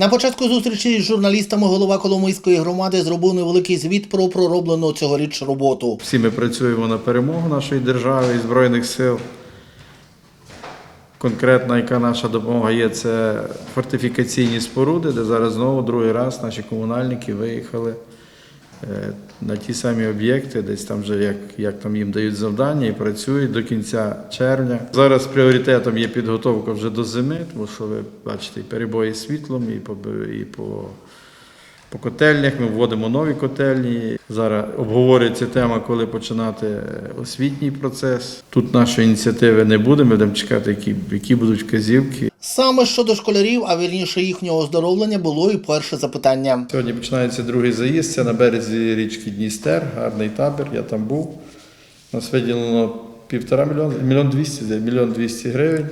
На початку зустрічі з журналістами голова Коломийської громади зробив невеликий звіт про пророблену цьогоріч роботу. Всі ми працюємо на перемогу нашої держави і Збройних сил. Конкретна, яка наша допомога є, це фортифікаційні споруди, де зараз знову другий раз наші комунальники виїхали на ті самі об'єкти, десь там вже як, як там їм дають завдання і працюють до кінця червня. Зараз пріоритетом є підготовка вже до зими, тому що ви бачите і перебої з світлом, і по, і по по котельнях ми вводимо нові котельні. Зараз обговорюється тема, коли починати е, освітній процес. Тут нашої ініціативи не буде. Ми будемо чекати, які, які будуть вказівки. Саме щодо школярів, а вірніше їхнього оздоровлення, було і перше запитання. Сьогодні починається другий заїзд. Це на березі річки Дністер, гарний табір. Я там був. Нас виділено півтора мільйона, мільйон двісті, мільйон двісті гривень.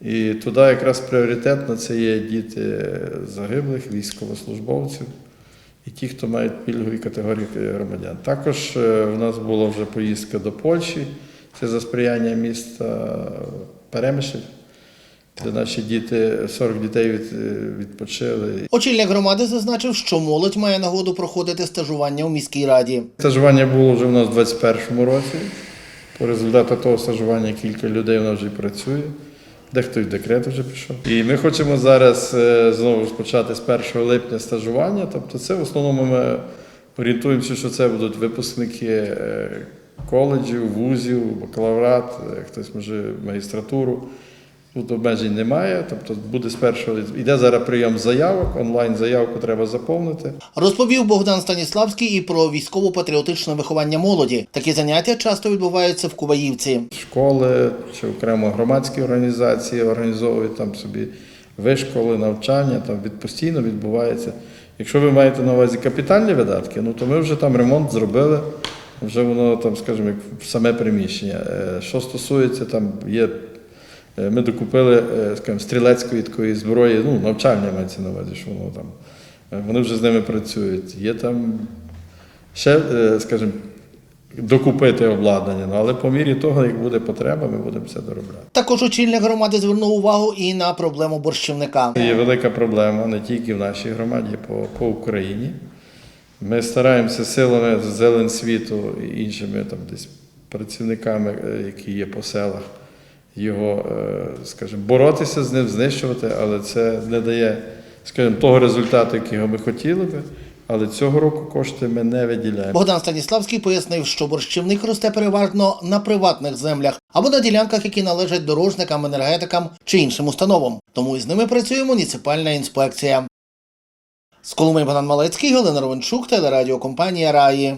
І туди якраз пріоритетно це є діти загиблих, військовослужбовців і ті, хто мають пільгові категорії громадян. Також е, у нас була вже поїздка до Польщі, це за сприяння міста Перемишль, де наші діти, 40 дітей від, відпочили. Очільник громади зазначив, що молодь має нагоду проходити стажування у міській раді. Стажування було вже у нас у 2021 році. По результату того стажування кілька людей у нас вже працює. Дехто й в декрет вже пішов. І ми хочемо зараз е, знову розпочати з 1 липня стажування. Тобто, це в основному ми орієнтуємося, що це будуть випускники е, коледжів, вузів, бакалаврат, е, хтось може магістратуру. Тут обмежень немає, тобто буде з першого йде зараз прийом заявок, онлайн заявку треба заповнити. Розповів Богдан Станіславський і про військово-патріотичне виховання молоді. Такі заняття часто відбуваються в Кубаївці. школи чи окремо громадські організації організовують там собі вишколи, навчання, там від постійно відбувається. Якщо ви маєте на увазі капітальні видатки, ну то ми вже там ремонт зробили, вже воно там, скажімо, як саме приміщення. Е, Що стосується, там є. Е, Ми докупили е, скажімо, стрілецької такої зброї, ну, навчальня мається на увазі, що воно там. е, Вони вже з ними працюють. Є там ще, скажімо, докупити обладнання, ну, але по мірі того, як буде потреба, ми будемо це доробляти. Також очільник громади звернув увагу і на проблему борщівника. Є велика проблема не тільки в нашій громаді, по, по Україні. Ми стараємося силами зелен світу і іншими там десь працівниками, які є по селах, його, е, скажімо, боротися з ним, знищувати, але це не дає, скажімо, того результату, якого ми хотіли би. Але цього року кошти ми не виділяємо. Богдан Станіславський пояснив, що борщівник росте переважно на приватних землях або на ділянках, які належать дорожникам, енергетикам чи іншим установам. Тому із ними працює муніципальна інспекція. З Колуми Богдан Малецький, Галина Ровенчук, телерадіокомпанія Раї.